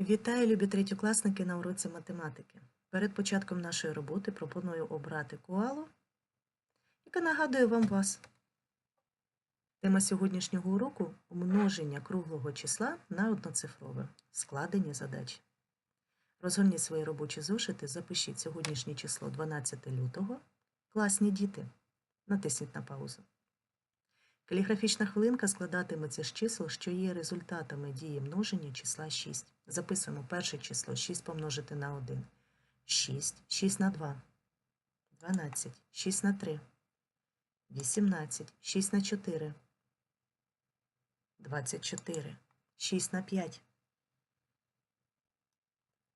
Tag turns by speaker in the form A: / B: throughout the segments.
A: Вітаю, любі третьокласники на уроці математики. Перед початком нашої роботи пропоную обрати коалу, яка нагадує вам вас. Тема сьогоднішнього уроку множення круглого числа на одноцифрове. Складені задачі. Розгорніть свої робочі зошити, запишіть сьогоднішнє число 12 лютого. Класні діти. Натисніть на паузу. Каліграфічна хвилинка складатиметься з чисел, що є результатами дії множення числа 6. Записуємо перше число 6 помножити на 1. 6, 6 на 2. 12, 6 на 3. 18, 6 на 4. 24, 6 на 5.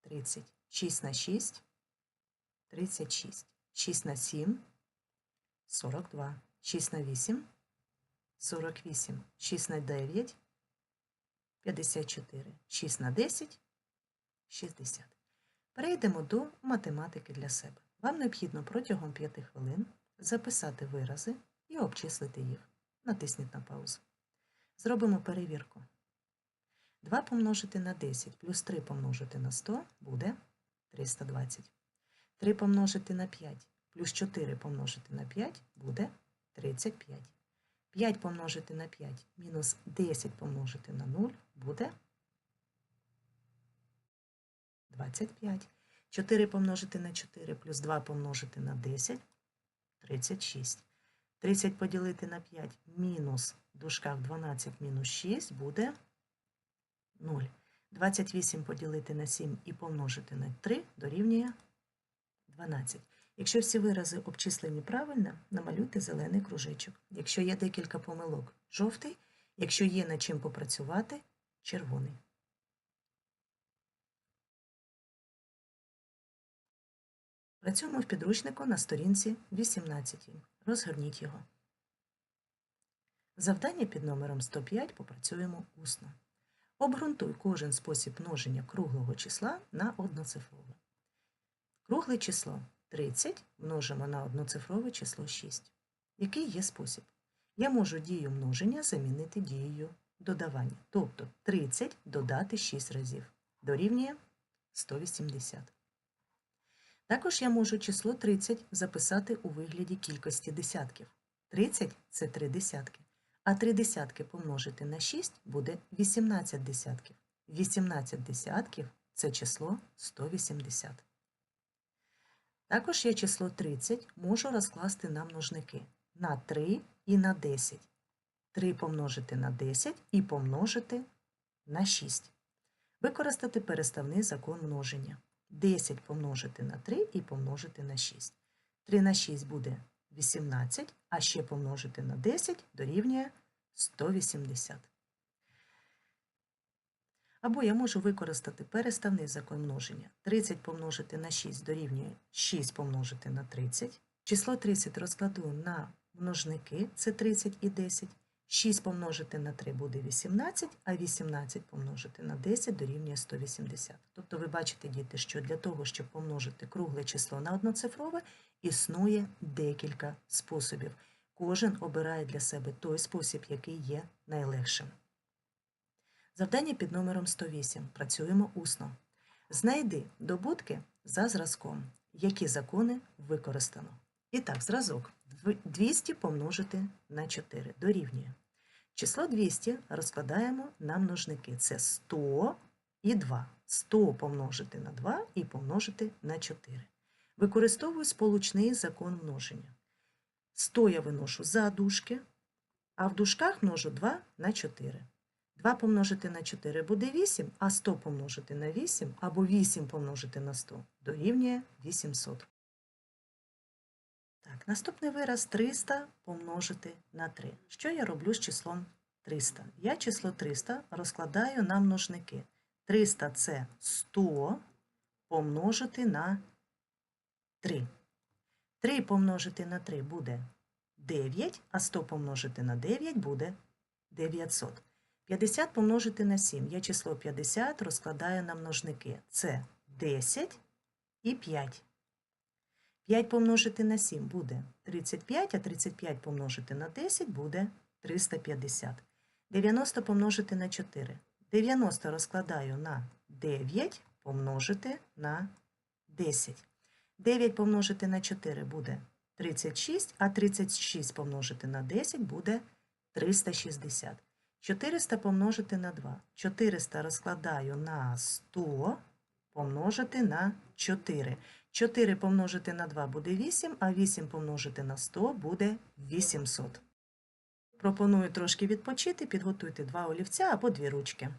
A: 30, 6 на 6. 36, 6 на 7. 42, 6 на 8. 48, 6 на 9, 54, 6 на 10, 60. Перейдемо до математики для себе. Вам необхідно протягом 5 хвилин записати вирази і обчислити їх. Натисніть на паузу. Зробимо перевірку. 2 помножити на 10 плюс 3 помножити на 100 буде 320. 3 помножити на 5 плюс 4 помножити на 5 буде 35. 5 помножити на 5 мінус 10 помножити на 0 буде 25. 4 помножити на 4 плюс 2 помножити на 10 36. 30 поділити на 5 мінус в дужках 12 мінус 6 буде 0. 28 поділити на 7 і помножити на 3 дорівнює 12. Якщо всі вирази обчислені правильно, намалюйте зелений кружечок. Якщо є декілька помилок жовтий, якщо є над чим попрацювати червоний. Працюємо в підручнику на сторінці 18. Розгорніть його. Завдання під номером 105 попрацюємо усно. Обґрунтуй кожен спосіб множення круглого числа на одноцифрове. Кругле число 30 множимо на одноцифрове число 6. Який є спосіб? Я можу дію множення замінити дією додавання. Тобто 30 додати 6 разів. Дорівнює 180. Також я можу число 30 записати у вигляді кількості десятків. 30 це 3 десятки. А 3 десятки помножити на 6 буде 18 десятків. 18 десятків це число 180. Також я число 30 можу розкласти на множники на 3 і на 10. 3 помножити на 10 і помножити на 6. Використати переставний закон множення. 10 помножити на 3 і помножити на 6. 3 на 6 буде 18, а ще помножити на 10 дорівнює 180. Або я можу використати переставний закон множення. 30 помножити на 6 дорівнює 6 помножити на 30. Число 30 розкладу на множники, це 30 і 10. 6 помножити на 3 буде 18, а 18 помножити на 10 дорівнює 180. Тобто ви бачите, діти, що для того, щоб помножити кругле число на одноцифрове, існує декілька способів. Кожен обирає для себе той спосіб, який є найлегшим. Завдання під номером 108. Працюємо усно. Знайди добутки за зразком. Які закони використано? І так, зразок 200 помножити на 4 дорівнює. Число 200 розкладаємо на множники. Це 100 і 2. 100 помножити на 2 і помножити на 4. Використовую сполучний закон множення. 100 я виношу за дужки, а в дужках множу 2 на 4. 2 помножити на 4 буде 8, а 100 помножити на 8 або 8 помножити на 100 дорівнює 800. Так, наступний вираз 300 помножити на 3. Що я роблю з числом 300? Я число 300 розкладаю на множники. 300 це 100 помножити на 3. 3 помножити на 3 буде 9, а 100 помножити на 9 буде 900. 50 помножити на 7. Я число 50 розкладаю на множники. Це 10 і 5. 5 помножити на 7 буде 35, а 35 помножити на 10 буде 350. 90 помножити на 4. 90 розкладаю на 9 помножити на 10. 9 помножити на 4 буде 36, а 36 помножити на 10 буде 360. 400 помножити на 2. 400 розкладаю на 100 помножити на 4. 4 помножити на 2 буде 8, а 8 помножити на 100 буде 800. Пропоную трошки відпочити, підготуйте два олівця або дві ручки.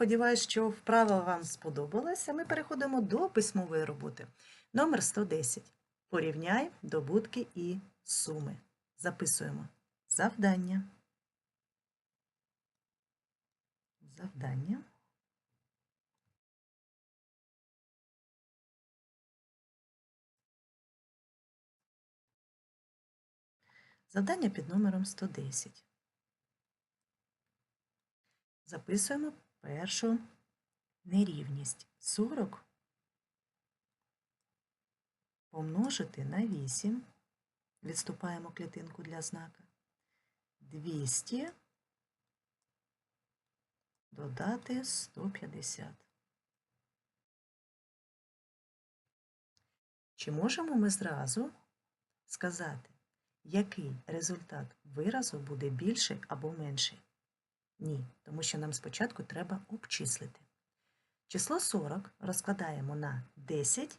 A: Молодці, сподіваюся, що вправа вам сподобалася. Ми переходимо до письмової роботи. Номер 110. Порівняй добутки і суми. Записуємо завдання. Завдання. Завдання під номером 110. Записуємо першу нерівність. 40 помножити на 8. Відступаємо клітинку для знака. 200 додати 150. Чи можемо ми зразу сказати, який результат виразу буде більший або менший? Ні, тому що нам спочатку треба обчислити. Число 40 розкладаємо на 10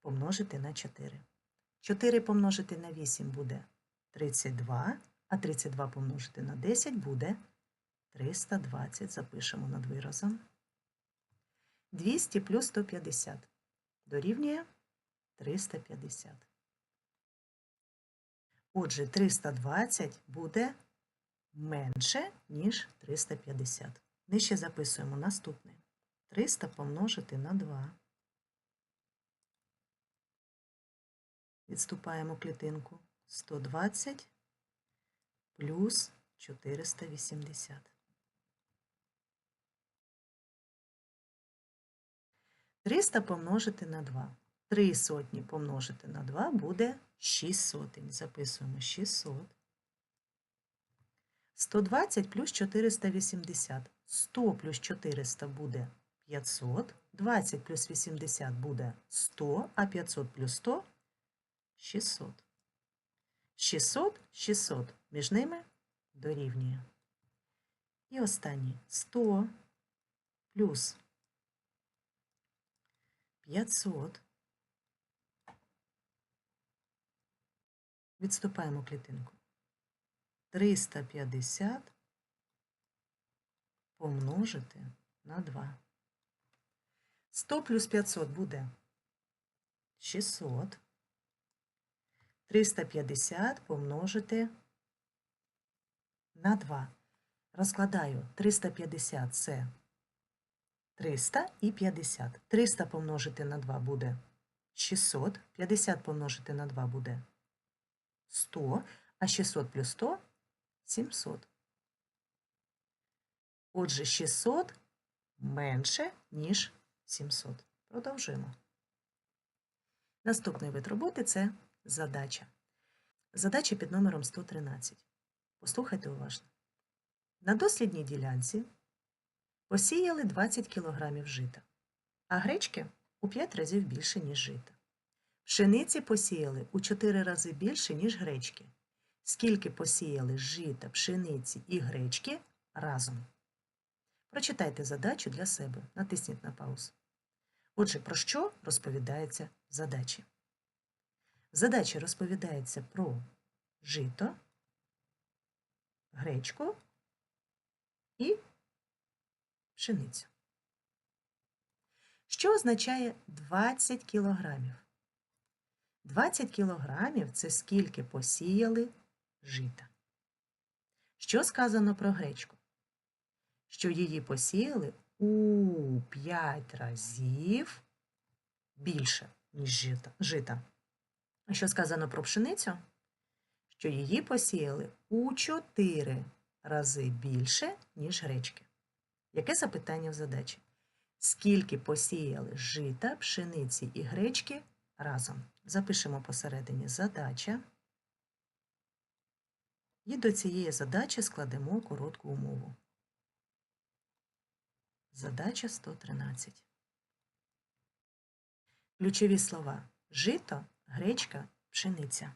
A: помножити на 4. 4 помножити на 8 буде 32, а 32 помножити на 10 буде 320. Запишемо над виразом. 200 плюс 150 дорівнює 350. Отже, 320 буде менше, ніж 350. Нижче записуємо наступне. 300 помножити на 2. Відступаємо клітинку. 120 плюс 480. Триста помножити на 2. 3 сотні помножити на 2 буде 6 сотень. Записуємо 600. 120 плюс 480. 100 плюс 400 буде 500. 20 плюс 80 буде 100, а 500 плюс 100 – 600. 600, 600 між ними дорівнює. І останнє 100 плюс 500. Відступаємо клітинку. 350 помножити на 2. 100 плюс 500 буде 600. 350 помножити на 2. Розкладаю 350 це 300 і 50. 300 помножити на 2 буде 600, 50 помножити на 2 буде 100, а 600 плюс 100 – 700. Отже, 600 менше, ніж 700. Продовжуємо. Наступний вид роботи – це задача. Задача під номером 113. Послухайте уважно. На дослідній ділянці посіяли 20 кг жита, а гречки у 5 разів більше, ніж жита. Пшениці посіяли у 4 рази більше, ніж гречки. Скільки посіяли жита, пшениці і гречки разом? Прочитайте задачу для себе. Натисніть на паузу. Отже, про що розповідається? В задачі розповідається про жито, гречку і пшеницю. Що означає 20 кілограмів? 20 кілограмів – це скільки посіяли жита. Що сказано про гречку? Що її посіяли у 5 разів більше, ніж жита. А що сказано про пшеницю? Що її посіяли у 4 рази більше, ніж гречки. Яке запитання в задачі? Скільки посіяли жита, пшениці і гречки разом? Запишемо посередині задача. І до цієї задачі складемо коротку умову. Задача 113. Ключові слова жито, гречка, пшениця.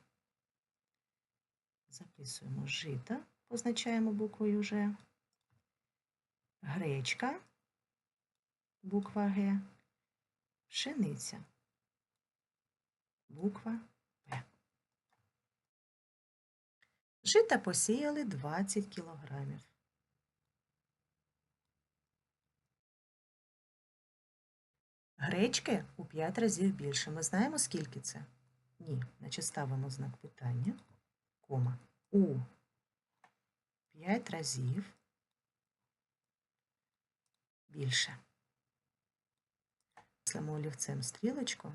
A: Записуємо жито, позначаємо буквою Ж. Гречка, буква Г, пшениця, буква Жита посіяли 20 кілограмів. Гречки у 5 разів більше. Ми знаємо, скільки це? Ні. Значить, ставимо знак питання. Кома. У 5 разів більше. Писаємо олівцем стрілочку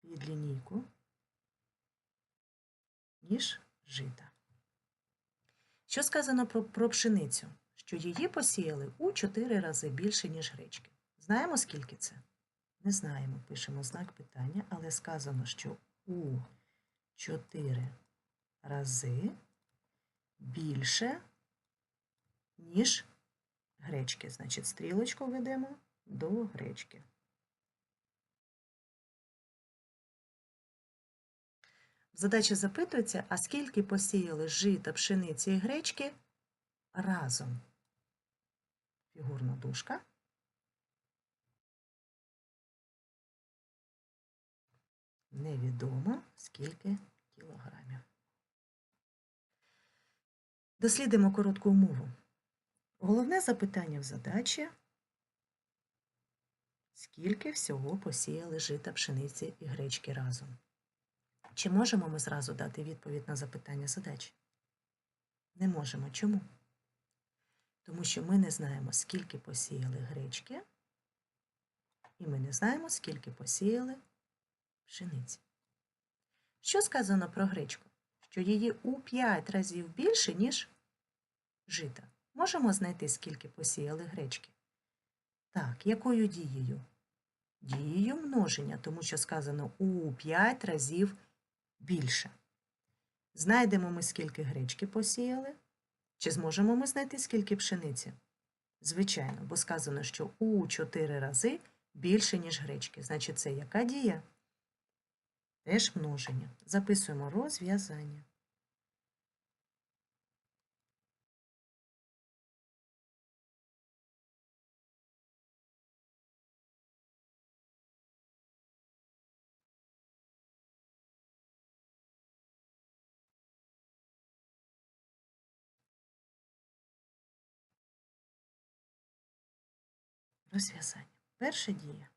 A: під лінійку, ніж жита. Що сказано про, про пшеницю? Що її посіяли у 4 рази більше, ніж гречки. Знаємо, скільки це? Не знаємо, пишемо знак питання, але сказано, що у 4 рази більше, ніж гречки. Значить, стрілочку ведемо до гречки. Задача запитується, а скільки посіяли жита, пшениці і гречки разом? Фігурна дужка. Невідомо скільки кілограмів. Дослідимо коротку умову. Головне запитання в задачі скільки всього посіяли жита, пшениці і гречки разом. Чи можемо ми зразу дати відповідь на запитання задачі? Не можемо. Чому? Тому що ми не знаємо, скільки посіяли гречки, і ми не знаємо, скільки посіяли пшениці. Що сказано про гречку? Що її у 5 разів більше, ніж жита. Можемо знайти, скільки посіяли гречки? Так, якою дією? Дією множення, тому що сказано у 5 разів більше. Знайдемо ми, скільки гречки посіяли. Чи зможемо ми знайти, скільки пшениці? Звичайно, бо сказано, що у 4 рази більше, ніж гречки. Значить, це яка дія? Теж множення. Записуємо розв'язання. Розв'язання. Перша дія.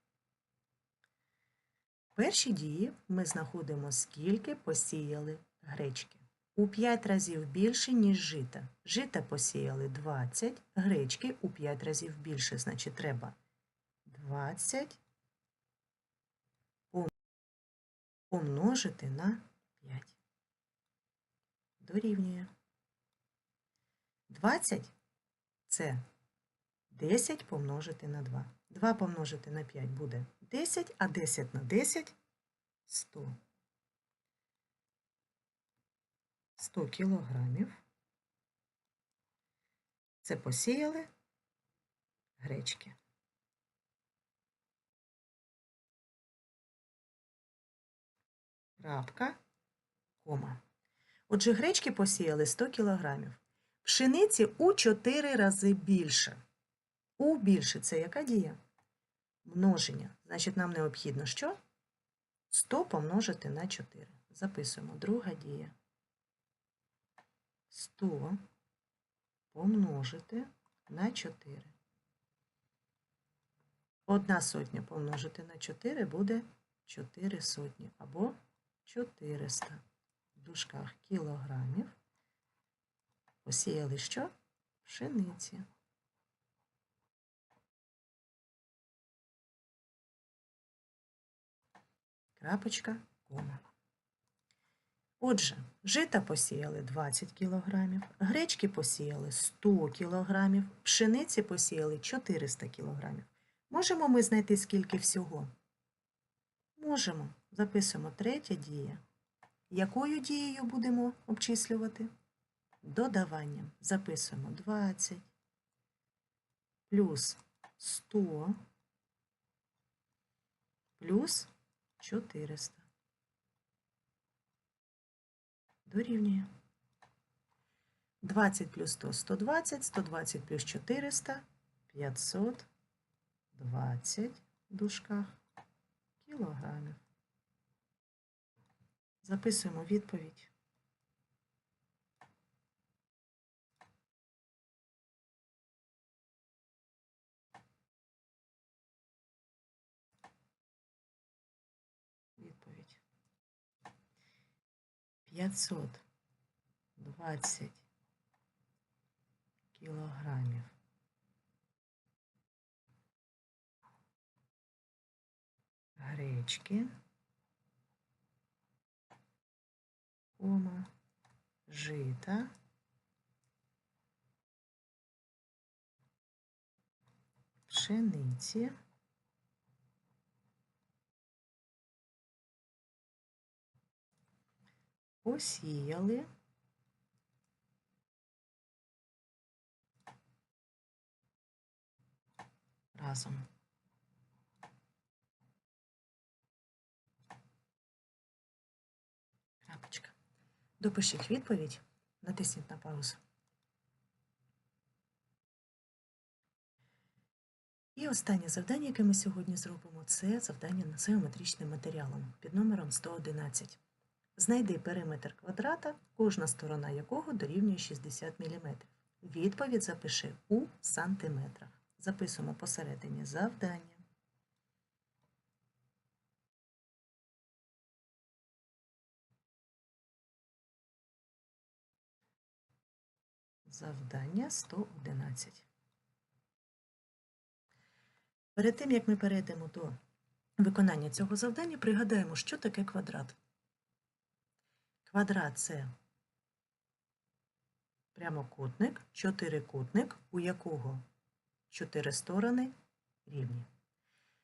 A: В першій дії ми знаходимо, скільки посіяли гречки. У 5 разів більше, ніж жита. Жита посіяли 20, гречки у 5 разів більше, значить треба 20 пом- помножити на 5. Дорівнює. 20 це 10 помножити на 2. 2 помножити на 5 буде 10, а 10 на 10 – 100. 100 кілограмів. Це посіяли гречки. Крапка, кома. Отже, гречки посіяли 100 кілограмів. Пшениці у 4 рази більше. У більше це яка дія? Множення. Значить, нам необхідно що? 100 помножити на 4. Записуємо. Друга дія. 100 помножити на 4. Одна сотня помножити на 4 буде 4 сотні або 400 в дужках кілограмів. Посіяли що? Пшениці. Крапочка, кома. Отже, жита посіяли 20 кілограмів, гречки посіяли 100 кілограмів, пшениці посіяли 400 кілограмів. Можемо ми знайти скільки всього? Можемо. Записуємо третя дія. Якою дією будемо обчислювати? Додаванням. Записуємо 20 плюс 100 плюс 400. Дорівнює. 20 плюс 100 – 120, 120 плюс 400 – 520 в дужках кілограмів. Записуємо відповідь. 520 кілограмів. Гречки, кома, жита, пшениці, посіяли разом. Крапочка. Допишіть відповідь, натисніть на паузу. І останнє завдання, яке ми сьогодні зробимо, це завдання з геометричним матеріалом під номером 111. Знайди периметр квадрата, кожна сторона якого дорівнює 60 мм. Відповідь запиши у сантиметрах. Записуємо посередині завдання. Завдання 111. Перед тим, як ми перейдемо до виконання цього завдання, пригадаємо, що таке квадрат. Квадрат це прямокутник, чотирикутник, у якого чотири сторони рівні.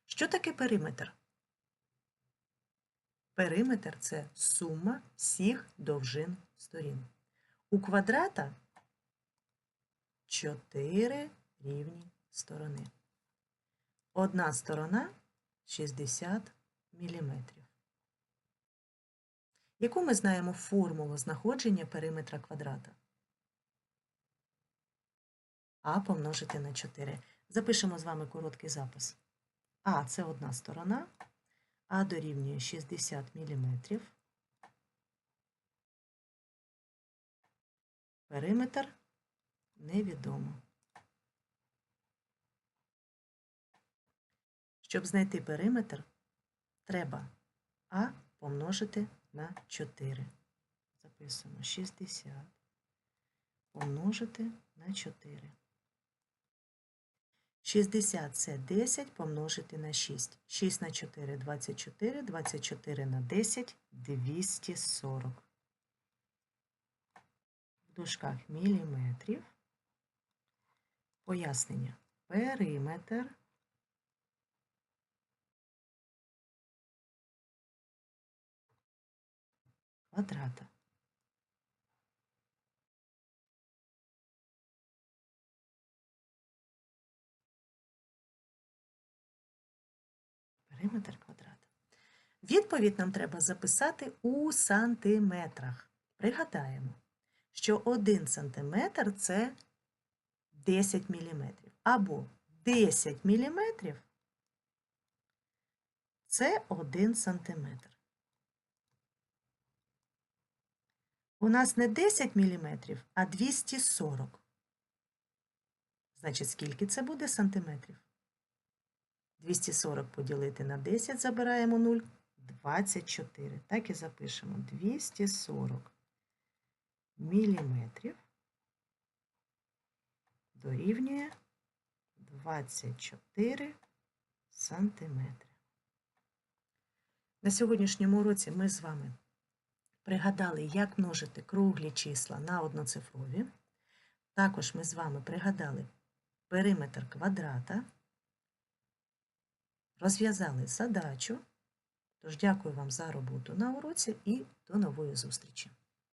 A: Що таке периметр? Периметр це сума всіх довжин сторін. У квадрата чотири рівні сторони. Одна сторона 60 мм. Яку ми знаємо формулу знаходження периметра квадрата? А помножити на 4. Запишемо з вами короткий запис. А це одна сторона, А дорівнює 60 мм. Периметр невідомо. Щоб знайти периметр, треба а помножити на 4. Записуємо 60 помножити на 4. 60 це 10 помножити на 6. 6 на 4 – 24, 24 на 10 – 240. В дужках міліметрів. Пояснення. Периметр квадрата. Периметр квадрата. Відповідь нам треба записати у сантиметрах. Пригадаємо, що 1 сантиметр – це 10 міліметрів. Або 10 міліметрів – це 1 сантиметр. У нас не 10 міліметрів, а 240. Значить, скільки це буде сантиметрів? 240 поділити на 10, забираємо 0, 24. Так і запишемо. 240 міліметрів дорівнює 24 сантиметри. На сьогоднішньому уроці ми з вами пригадали, як множити круглі числа на одноцифрові. Також ми з вами пригадали периметр квадрата, розв'язали задачу. Тож дякую вам за роботу на уроці і до нової зустрічі!